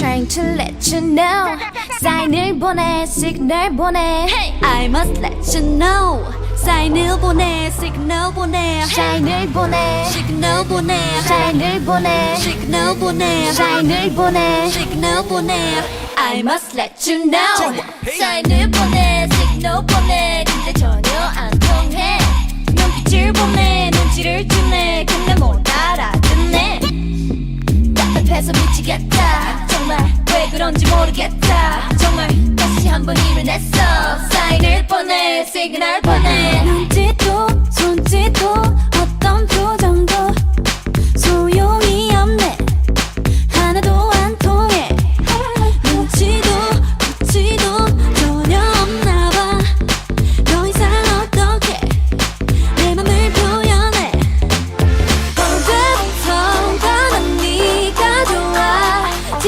Trying to let you know. 사인을 보내 시그널 보내. I must let you know. 사인을 보내 시그널 보내. 사인을 보내 시그널 보내. 사인을 보내 시그널 보내. 사인을 보내 시그널 보내. I must let you know. 사인을 보내 시그널 보내. 근데 전혀 안 통해. 눈빛을 보내 눈치를 주네. 근데 못 알아듣네. 답답해서 미치겠다 정말 왜 그런지 모르겠다. 정말 다시 한번 일을 냈어. 사인을 보내 시그널 보내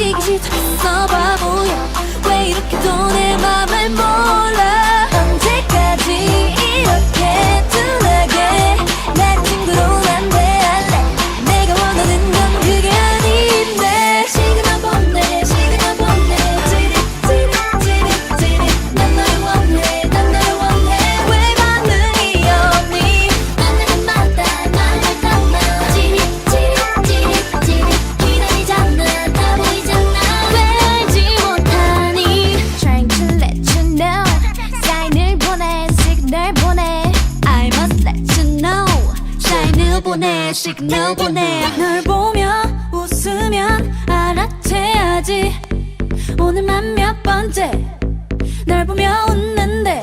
지기 싫 보내 시그널 보내. 널 보면 웃으면 알아채야지. 오늘만 몇 번째 널 보며 웃는데.